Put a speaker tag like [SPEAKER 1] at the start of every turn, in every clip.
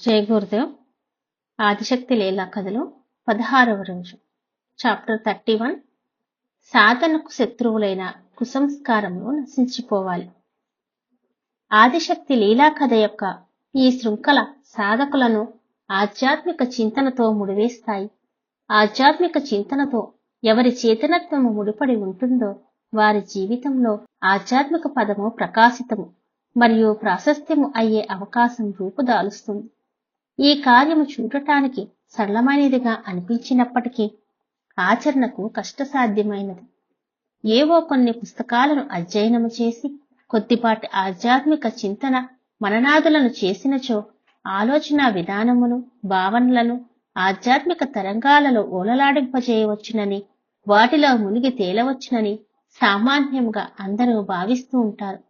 [SPEAKER 1] జై గురుదేవ్ ఆదిశక్తి లీలా కథలు పదహారవ రోజు. చాప్టర్ థర్టీ వన్ సాధనకు శత్రువులైన కుసంస్కారములు నశించిపోవాలి. ఆదిశక్తి లీలా కథ యొక్క ఈ శృంఖల సాధకులను ఆధ్యాత్మిక చింతనతో ముడివేస్తాయి. ఆధ్యాత్మిక చింతనతో ఎవరి చేతనత్వము ముడిపడి ఉంటుందో వారి జీవితంలో ఆధ్యాత్మిక పదము ప్రకాశితము మరియు ప్రాశస్త్యము అయ్యే అవకాశం రూపుదాలుస్తుంది. ఈ కార్యము చూడటానికి సరళమైనదిగా అనిపించినప్పటికీ ఆచరణకు కష్టసాధ్యమైనది. ఏవో కొన్ని పుస్తకాలను అధ్యయనము చేసి కొద్దిపాటి ఆధ్యాత్మిక చింతన మననాదులను చేసినచో ఆలోచన విధానమును భావనలను ఆధ్యాత్మిక తరంగాలలో ఓలలాడింపజేయవచ్చునని వాటిలో మునిగి తేలవచ్చునని సామాన్యంగా అందరూ భావిస్తూ ఉంటారు.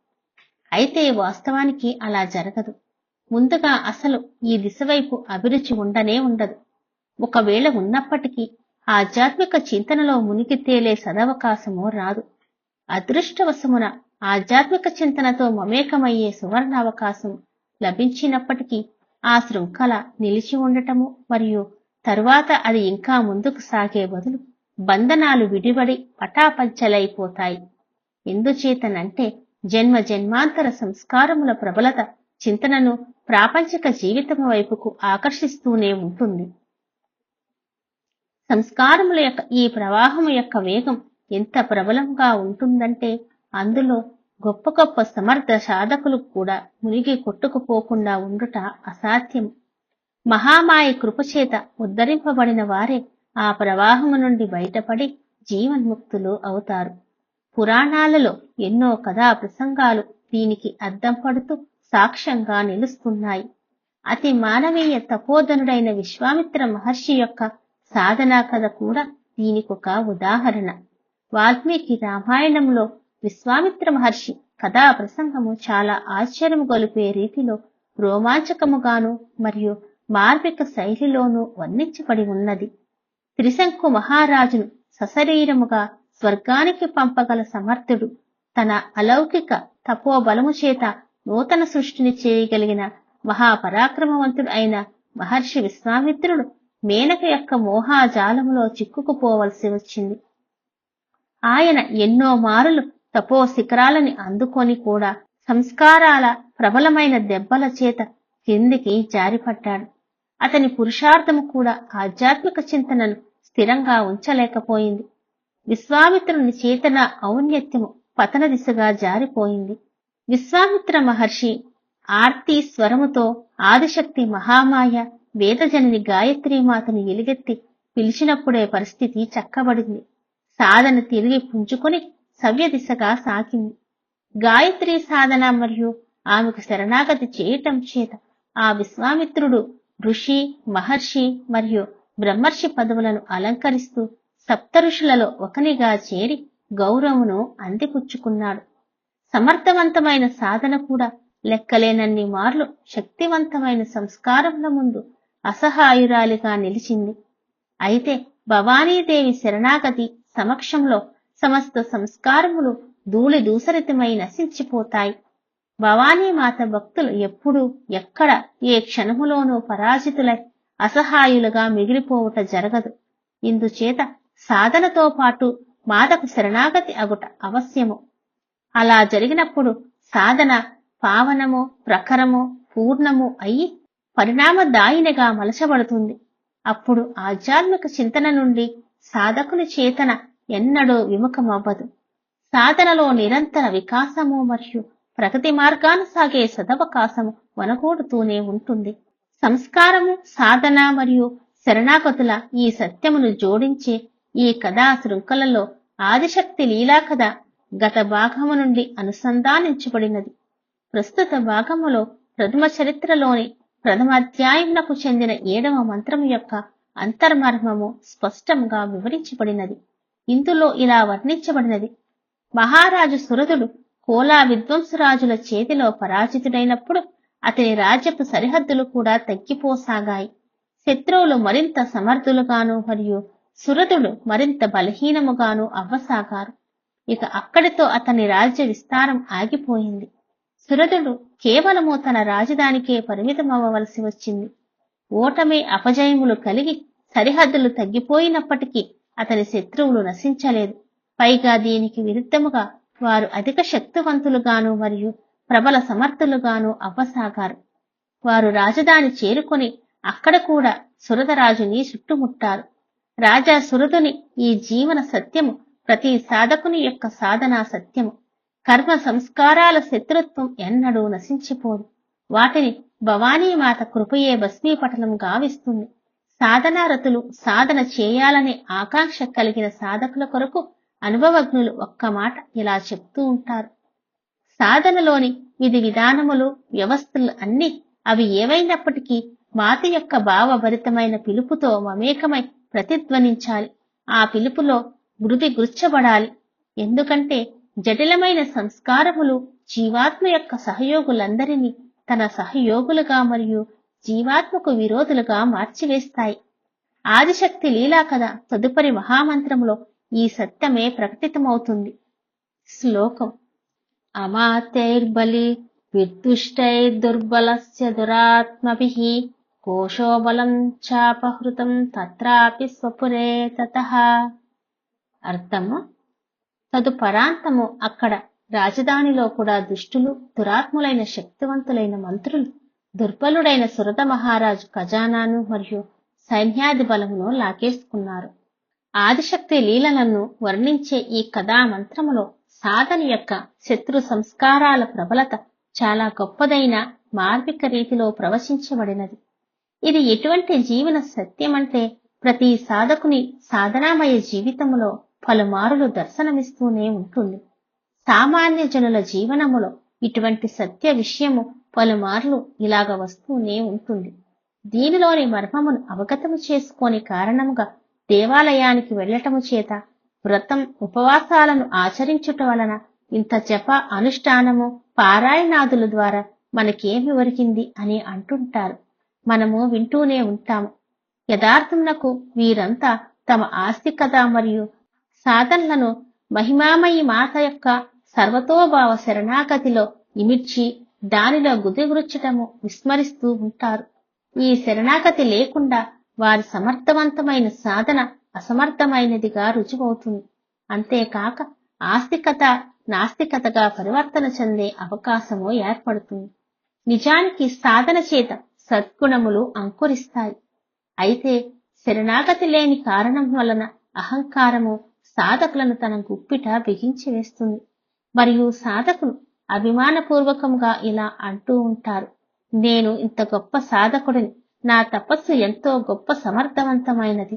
[SPEAKER 1] అయితే వాస్తవానికి అలా జరగదు. ముందుగా అసలు ఈ దిశ వైపు అభిరుచి ఉండనే ఉండదు. ఒకవేళ ఉన్నప్పటికీ ఆధ్యాత్మిక చింతనలో మునిగి తేలే సదవకాశము రాదు. అదృష్టవశమున ఆధ్యాత్మిక చింతనతో మమేకమయ్యే సువర్ణ అవకాశం లభించినప్పటికీ ఆ శృంఖల నిలిచి ఉండటము మరియు తరువాత అది ఇంకా ముందుకు సాగే బదులు బంధనాలు విడివడి పటాపంచలైపోతాయి. ఎందుచేతనంటే జన్మ జన్మాంతర సంస్కారముల ప్రబలత చింతనను ప్రాపంచిక జీవితం వైపుకు ఆకర్షిస్తూనే ఉంటుంది. సంస్కారముల యొక్క ఈ ప్రవాహము యొక్క వేగం ఎంత ప్రబలంగా ఉంటుందంటే అందులో గొప్ప గొప్ప సమర్థ సాధకులు కూడా మునిగి కొట్టుకుపోకుండా ఉండుట అసాధ్యం. మహామాయ కృపచేత ఉద్ధరింపబడిన వారే ఆ ప్రవాహము నుండి బయటపడి జీవన్ముక్తులు అవుతారు. పురాణాలలో ఎన్నో కథా ప్రసంగాలు దీనికి అద్దం పడుతూ సాక్ష్యంగా నిలుస్తున్నాయి. అతి మానవీయ తపోధనుడైన విశ్వామిత్ర మహర్షి యొక్క సాధనా కథ కూడా దీనికొక ఉదాహరణ. వాల్మీకి రామాయణంలో విశ్వామిత్ర మహర్షి కథా ప్రసంగము చాలా ఆశ్చర్యము గొలిపే రీతిలో రోమాంచకముగాను మరియు మార్మిక శైలిలోనూ వర్ణించబడి ఉన్నది. త్రిశంకు మహారాజును సశరీరముగా స్వర్గానికి పంపగల సమర్థుడు తన అలౌకిక తపోబలము చేత నూతన సృష్టిని చేయగలిగిన మహాపరాక్రమవంతుడు అయిన మహర్షి విశ్వామిత్రుడు మేనక యొక్క మోహాజాలములో చిక్కుకుపోవలసి వచ్చింది. ఆయన ఎన్నో మారులు తపో శిఖరాలని అందుకొని కూడా సంస్కారాల ప్రబలమైన దెబ్బల చేత కిందికి జారిపడ్డాడు. అతని పురుషార్థము కూడా ఆధ్యాత్మిక చింతనను స్థిరంగా ఉంచలేకపోయింది. విశ్వామిత్రుని చేతన ఔన్నత్యము పతన దిశగా జారిపోయింది. విశ్వామిత్ర మహర్షి ఆర్తి స్వరముతో ఆదిశక్తి మహామాయ వేదజనని గాయత్రీమాతను ఎలుగెత్తి పిలిచినప్పుడే పరిస్థితి చక్కబడింది. సాధన తిరిగి పుంజుకొని సవ్య దిశగా సాగింది. గాయత్రి సాధన మరియు ఆమెకు శరణాగతి చేయటం చేత ఆ విశ్వామిత్రుడు ఋషి మహర్షి మరియు బ్రహ్మర్షి పదవులను అలంకరిస్తూ సప్త ఋషులలో ఒకనిగా చేరి గౌరవమును అందిపుచ్చుకున్నాడు. సమర్థవంతమైన సాధన కూడా లెక్కలేనన్ని మార్లు శక్తివంతమైన సంస్కారముల ముందు అసహాయురాలిగా నిలిచింది. అయితే భవానీదేవి శరణాగతి సమక్షంలో సమస్త సంస్కారములు ధూళి దూసరితమై నశించిపోతాయి. భవానీ మాత భక్తులు ఎప్పుడు ఎక్కడ ఏ క్షణములోనూ పరాజితులై అసహాయులుగా మిగిలిపోవుట జరగదు. ఇందుచేత సాధనతో పాటు మాతకు శరణాగతి అగుట అవశ్యము. అలా జరిగినప్పుడు సాధన పావనము ప్రఖరము పూర్ణము అయి పరిణామదాయినిగా మలచబడుతుంది. అప్పుడు ఆధ్యాత్మిక చింతన నుండి సాధకుని చేతన ఎన్నడూ విముఖమవ్వదు. సాధనలో నిరంతర వికాసము మరియు ప్రగతి మార్గాను సాగే సదవకాశము వనగూడుతూనే ఉంటుంది. సంస్కారము సాధన మరియు శరణాగతుల ఈ సత్యమును జోడించే ఈ కథా శృంఖలలో ఆదిశక్తి లీలా కథ గత భాగము నుండి అనుసంధానించబడినది. ప్రస్తుత భాగములో ప్రథమ చరిత్రలోని ప్రథమాధ్యాయమునకు చెందిన ఏడవ మంత్రము యొక్క అంతర్మర్మము స్పష్టంగా వివరించబడినది. ఇందులో ఇలా వర్ణించబడినది. మహారాజు సురదుడు కోలా విద్వంసరాజుల చేతిలో పరాజితుడైనప్పుడు అతని రాజ్యపు సరిహద్దులు కూడా తగ్గిపోసాగాయి. శత్రువులు మరింత సమర్థులుగాను మరియు సురదుడు మరింత బలహీనముగాను అవ్వసాగారు. ఇక అక్కడితో అతని రాజ్య విస్తారం ఆగిపోయింది. సురదుడు కేవలము తన రాజధానికే పరిమితమవ్వవలసి వచ్చింది. ఓటమి అపజయములు కలిగి సరిహద్దులు తగ్గిపోయినప్పటికీ అతని శత్రువులు నశించలేదు. పైగా దీనికి విరుద్ధముగా వారు అధిక శక్తివంతులుగాను మరియు ప్రబల సమర్థులుగాను అవ్వసాగారు. వారు రాజధాని చేరుకొని అక్కడ కూడా సురదరాజుని చుట్టుముట్టారు. రాజా సురదుని ఈ జీవన సత్యము ప్రతి సాధకుని యొక్క సాధనా సత్యము కర్మ సంస్కారాల శత్రుత్వం ఎన్నడూ నశించిపోదు. వాటిని భవానీమాత కృపయే భస్మీపటలం గావిస్తుంది. సాధనారతులు సాధన చేయాలనే ఆకాంక్ష కలిగిన సాధకుల కొరకు అనుభవజ్ఞులు ఒక్క మాట ఇలా చెప్తూ ఉంటారు. సాధనలోని విధి విధానములు వ్యవస్థలు అన్ని అవి ఏవైనప్పటికీ మాత యొక్క భావభరితమైన పిలుపుతో మమేకమై ప్రతిధ్వనించాలి. ఆ పిలుపులో మృతి గుర్చబడాలి ఎందుకంటే జటిలమైన సంస్కారములు జీవాత్మ యొక్క సహయోగులందరినీ తన సహయోగులుగా మరియు జీవాత్మకు విరోధులుగా మార్చివేస్తాయి. ఆదిశక్తి లీలా కథ తదుపరి మహామంత్రములో ఈ సత్యమే ప్రకటితమవుతుంది. శ్లోకం. అమాతైర్బలి విద్దుష్టైర్దుర్బలస్య దురాత్మభి కోశోబలం చాపహృతం తత్రాపి స్వపురే తత. అర్థము? తదుపరాంతము అక్కడ రాజధానిలో కూడా దుష్టులు దురాత్ములైన శక్తివంతులైన మంత్రులు దుర్బలుడైన సురత మహారాజు ఖజానాను మరియు సైన్యాది బలమును లాగేసుకున్నారు. ఆదిశక్తి లీలలను వర్ణించే ఈ కథా మంత్రములో సాధన యొక్క శత్రు సంస్కారాల ప్రబలత చాలా గొప్పదైన మార్మిక రీతిలో ప్రవశించబడినది. ఇది ఎటువంటి జీవన సత్యమంటే ప్రతి సాధకుని సాధనామయ జీవితములో పలుమారులు దర్శనమిస్తూనే ఉంటుంది. సామాన్య జనుల జీవనములో ఇటువంటి సత్య విషయము పలుమార్లు ఇలాగ వస్తూనే ఉంటుంది. దీనిలోని మర్మమును అవగతము చేసుకోని కారణముగా దేవాలయానికి వెళ్ళటము చేత వ్రతం ఉపవాసాలను ఆచరించుట వలన ఇంత జప అనుష్ఠానము పారాయణాదుల ద్వారా మనకేమి ఒరిగింది అని అంటుంటారు. మనము వింటూనే ఉంటాము. యథార్థమునకు వీరంతా తమ ఆస్తికత మరియు సాధనలను మహిమామయి మాత యొక్క సర్వతోభావ శరణాగతిలో ఇమిడ్చి దానిలో గుదిగురుచ్చటము విస్మరిస్తూ ఉంటారు. ఈ శరణాగతి లేకుండా వారి సమర్థవంతమైన సాధన అసమర్థమైనదిగా రుజువవుతుంది. అంతేకాక ఆస్తికత నాస్తికతగా పరివర్తన చెందే అవకాశము ఏర్పడుతుంది. నిజానికి సాధన చేత సద్గుణములు అంకురిస్తాయి. అయితే శరణాగతి లేని కారణం వలన అహంకారము సాధకులను తన గుప్పిట బిగించి వేస్తుంది. మరియు సాధకులు అభిమానపూర్వకంగా ఇలా అంటూ ఉంటారు. నేను ఇంత గొప్ప సాధకుడిని. నా తపస్సు ఎంతో గొప్ప సమర్థవంతమైనది.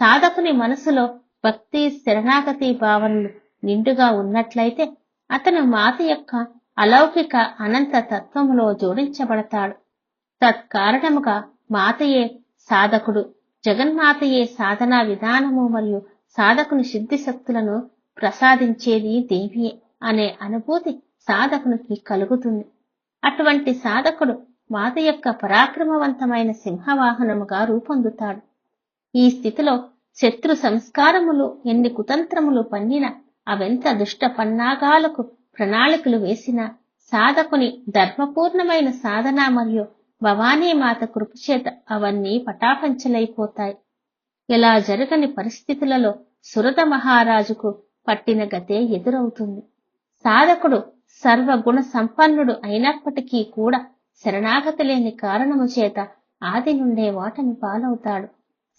[SPEAKER 1] సాధకుని మనసులో భక్తి శరణాగతి భావనలు నిండుగా ఉన్నట్లయితే అతను మాత యొక్క అలౌకిక అనంత తత్వములో జోడించబడతాడు. తత్కారణముగా మాతయే సాధకుడు. జగన్మాతయే సాధనా విధానము మరియు సాధకుని సిద్ధి శక్తులను ప్రసాదించేది దేవియే అనే అనుభూతి సాధకునికి కలుగుతుంది. అటువంటి సాధకుడు మాత యొక్క పరాక్రమవంతమైన సింహవాహనముగా రూపొందుతాడు. ఈ స్థితిలో శత్రు సంస్కారములు ఎన్ని కుతంత్రములు పన్నిన అవెంత దుష్ట పన్నాగాలకు ప్రణాళికలు వేసిన సాధకుని ధర్మపూర్ణమైన సాధన మరియు భవానీ మాత కృపచేత అవన్నీ పటాపంచలైపోతాయి. ఇలా జరగని పరిస్థితులలో సురత మహారాజుకు పట్టిన గతే ఎదురవుతుంది. సాధకుడు సర్వగుణ సంపన్నుడు అయినప్పటికీ కూడా శరణాగతి లేని కారణము చేత ఆది నుండే వాటని పాలవుతాడు.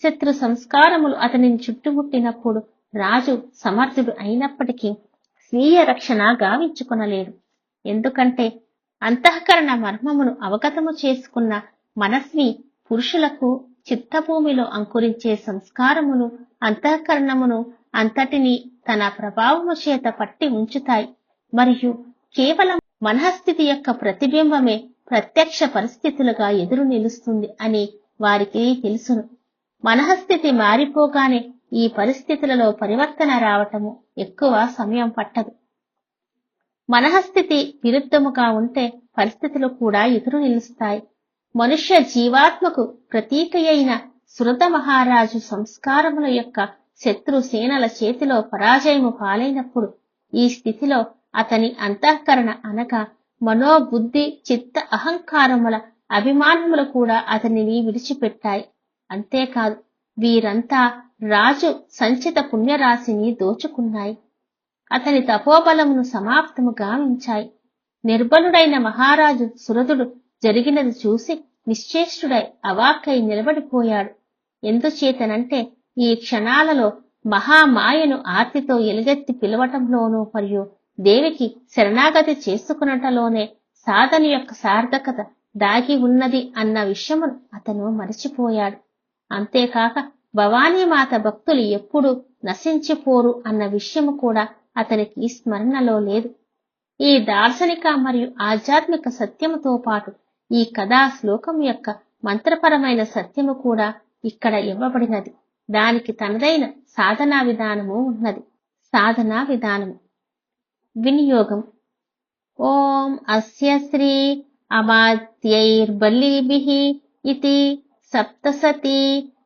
[SPEAKER 1] శత్రు సంస్కారములు అతనిని చుట్టుముట్టినప్పుడు రాజు సమర్థుడు అయినప్పటికీ స్వీయ రక్షణ గావించుకొనలేడు. ఎందుకంటే అంతఃకరణ మర్మమును అవగతము చేసుకున్న మనస్వి పురుషులకు చిత్తభూమిలో అంకురించే సంస్కారమును అంతఃకరణమును అంతటిని తన ప్రభావము చేత పట్టి ఉంచుతాయి. మరియు కేవలం మనఃస్థితి యొక్క ప్రతిబింబమే ప్రత్యక్ష పరిస్థితులుగా ఎదురు నిలుస్తుంది అని వారికి తెలుసును. మనఃస్థితి మారిపోగానే ఈ పరిస్థితులలో పరివర్తన రావటము ఎక్కువ సమయం పట్టదు. మనఃస్థితి విరుద్ధముగా ఉంటే పరిస్థితులు కూడా ఎదురు నిలుస్తాయి. మనుష్య జీవాత్మకు ప్రతీక అయిన శృత మహారాజు సంస్కారముల యొక్క శత్రు సేనల చేతిలో పరాజయము పాలైనప్పుడు ఈ స్థితిలో అతని అంతఃకరణ అనగా మనోబుద్ధి చిత్త అహంకారముల అభిమానములు కూడా అతనిని విడిచిపెట్టాయి. అంతేకాదు వీరంతా రాజు సంచిత పుణ్యరాశిని దోచుకున్నాయి. అతని తపోబలమును సమాప్తము గావించాయి. నిర్బలుడైన మహారాజు సురదుడు జరిగినది చూసి నిశ్చేష్టుడై అవాక్కై నిలబడిపోయాడు. ఎందుచేతనంటే ఈ క్షణాలలో మహామాయను ఆర్తితో ఎలుగెత్తి పిలవటంలోనూ మరియు దేవికి శరణాగతి చేసుకునటలోనే సాధన యొక్క సార్థకత దాగి ఉన్నది అన్న విషయమును అతను మరచిపోయాడు. అంతేకాక భవానీమాత భక్తులు ఎప్పుడు నశించిపోరు అన్న విషయము కూడా అతనికి స్మరణలో లేదు. ఈ దార్శనిక మరియు ఆధ్యాత్మిక సత్యముతో పాటు ఈ కథా శ్లోకం యొక్క మంత్రపరమైన సత్యము కూడా ఇక్కడ ఇవ్వబడినది. దానికి తనదైన సాధనా విధానము ఉన్నది. సాధనా విధానము. వినియోగం. ఓం అస్య శ్రీ అమాత్యైర్బలీభిః ఇది సప్తసతి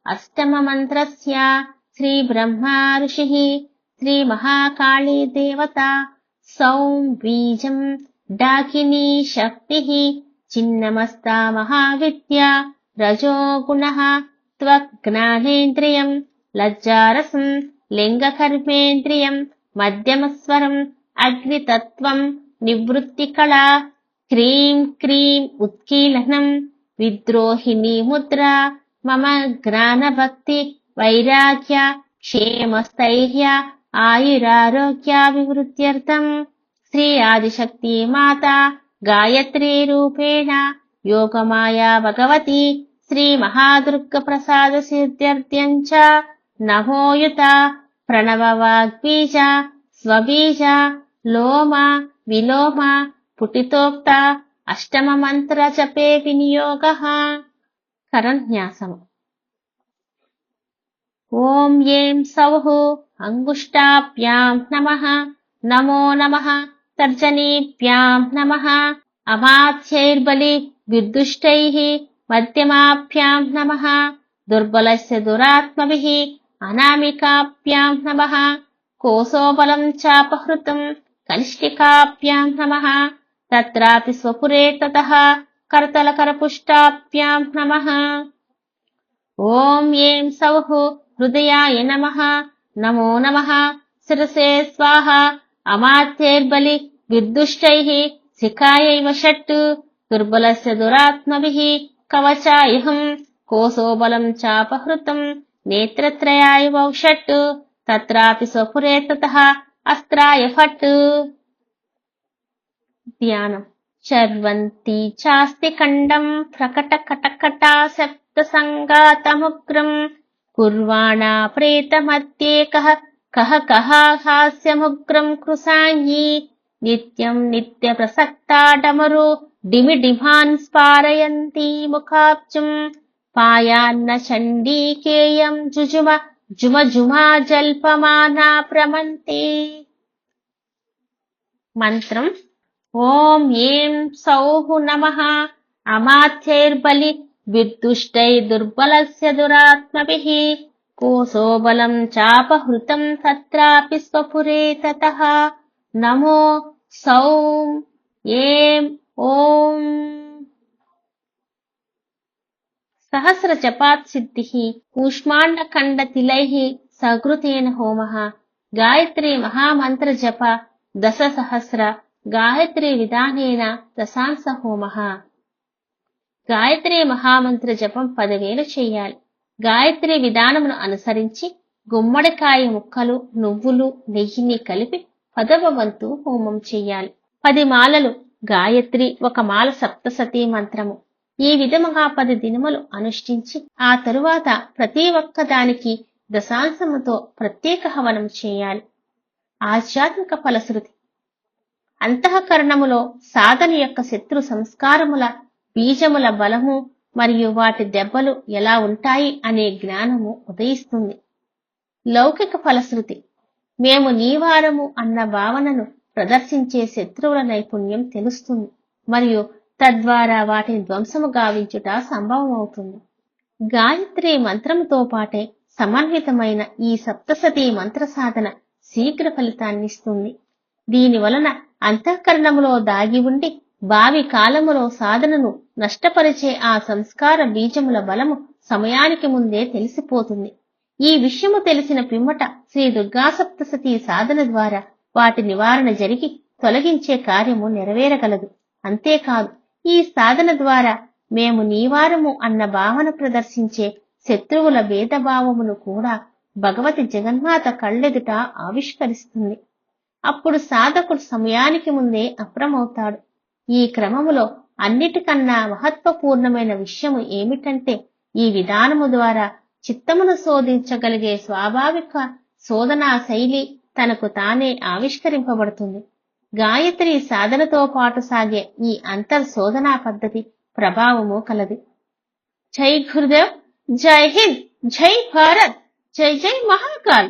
[SPEAKER 1] అష్టమ మంత్రస్య శ్రీ బ్రహ్మా ఋషిః శ్రీ మహాకాళీ దేవత సౌం బీజం డాకినీ శక్తిః చిన్నమస్తా మహావిద్య రజో గుణః త్వజ్ఞానేంద్రియం లజ్జారసం లింగకర్మేంద్రియం మధ్యమస్వరం అగ్నితత్వం నివృత్తికళ క్రీం క్రీం ఉత్కీలనం విద్రోహిణీ ముద్ర మమ జ్ఞానభక్తి వైరాగ్య క్షేమస్థైర్య ఆయురారోగ్యాభివృద్ధ్యర్థం శ్రీ ఆదిశక్తి మాత గాయత్రీ రూపేణ యోగమాయా భగవతి శ్రీ మహాదుర్గ ప్రసాద సిద్ధ్యర్థ్యం చ నమోయుత ప్రణవవాగ్బీజ స్వబీజ లోమ విలోమ పుటితోక్త అష్టమ మంత్ర జపే వినియోగ కరన్యాసము ఓం ఏం సౌః అంగుష్టాభ్యాం నమః నమో నమః తర్జనీభ్యాం నమ అమాత్యైర్బలి విర్దుష్టైః మధ్యమాభ్యాం నమ దుర్బలస్య దురాత్మభిः అనామికాభ్యాం నమ కోసోబలం చాపహృతం కనిష్ఠికాభ్యాం నమ తత్రాపి స్వపురే తత కరతలకరపుష్టాభ్యాం నమ ఓం ఏం సౌః హృదయాయ నమ నమో నమ శిరసే స్వాహ అమాత్యేర్బలి విర్దుష్టైః శిఖాయైవ షట్ దుర్బలస్య దురాత్మభిः కవచాయహం కోసోబలం చాపహృతం నేత్రత్రయాయ షట్ తత్రాపి స్వపురే తతః అస్త్రాయ ఫట్ ధ్యానం చర్వంతి చాస్తి ఖండం ప్రకట కటకటా శబ్ద సంగాతముగ్రం కుర్వాణా ప్రేతమత్యేకః కహ కహాహాస్యముగ్రం కృసాంగీ నిత్యం నిత్య ప్రసక్తా డమరు డిమి డిమాన్ స్పారయంతి ముఖాబ్జం. పాయాన్న చండీకేయం జుజుమ. జుమ జుమా జల్పమానా ప్రమంతి. మంత్రం. ఓం ఏం సౌః నమ. అమాత్యైర్బలి. విద్దుష్టై దుర్బలస్య దురాత్మభిః. కోసోబలం చాపహృతం తత్రాపి స్వపురే తతః. నమో సౌం ఏం ఓం. సహస్ర జపాత్ సిద్ధి కూష్మాండఖండ తిలై సకృతేన హోమ. గాయత్రీ మహామంత్ర జప దశ సహస్ర గాయత్రీ విధానేన దశాంశ హోమ. గాయత్రీ మహామంత్ర జపం పదివేలు చేయాలి. గాయత్రి విధానమును అనుసరించి గుమ్మడికాయ ముక్కలు నువ్వులు నెయ్యిని కలిపి పదవ వంతు హోమం చెయ్యాలి పది మాలలు గాయత్రి ఒక మాల సప్తసతీ మంత్రము. ఈ విధముగా పది దినములు అనుష్ఠించి ఆ తరువాత ప్రతి ఒక్క దానికి దశాంశముతో ప్రత్యేక హవనం చేయాలి. ఆధ్యాత్మిక ఫలశ్రుతి. అంతఃకరణములో సాధన యొక్క శత్రు సంస్కారముల బీజముల బలము మరియు వాటి దెబ్బలు ఎలా ఉంటాయి అనే జ్ఞానము ఉదయిస్తుంది. లౌకిక ఫలశ్రుతి మేము నీవారము అన్న భావనను ప్రదర్శించే శత్రువుల నైపుణ్యం తెలుస్తుంది మరియు తద్వారా వాటిని ధ్వంసము గావించుట సంభవమవుతుంది. గాయత్రి మంత్రంతో పాటే సమన్వితమైన ఈ సప్తసతి మంత్ర సాధన శీఘ్ర ఫలితాన్నిస్తుంది. దీని వలన అంతఃకరణములో దాగి ఉండి భావి కాలములో సాధనను నష్టపరిచే ఆ సంస్కార బీజముల బలము సమయానికి ముందే తెలిసిపోతుంది. ఈ విషయము తెలిసిన పిమ్మట శ్రీ దుర్గాసప్తసతీ సాధన ద్వారా వాటి నివారణ జరిగి తొలగించే కార్యము నెరవేరగలదు. అంతేకాదు ఈ సాధన ద్వారా మేము నీవారము అన్న భావన ప్రదర్శించే శత్రువుల భేదభావమును కూడా భగవతి జగన్మాత కళ్ళెదుట ఆవిష్కరిస్తుంది. అప్పుడు సాధకుడు సమయానికి ముందే అప్రమవుతాడు. ఈ క్రమములో అన్నిటికన్నా మహత్వపూర్ణమైన విషయము ఏమిటంటే ఈ విధానము ద్వారా చిత్తమును శోధించగలిగే స్వాభావిక శోధనా శైలి తనకు తానే ఆవిష్కరింపబడుతుంది. గాయత్రి సాధనతో పాటు సాగే ఈ అంతర్ శోధనా పద్ధతి ప్రభావము కలది. జై గురుదేవ్ జై హింద్ జై భారత్ జై జై మహాకాల్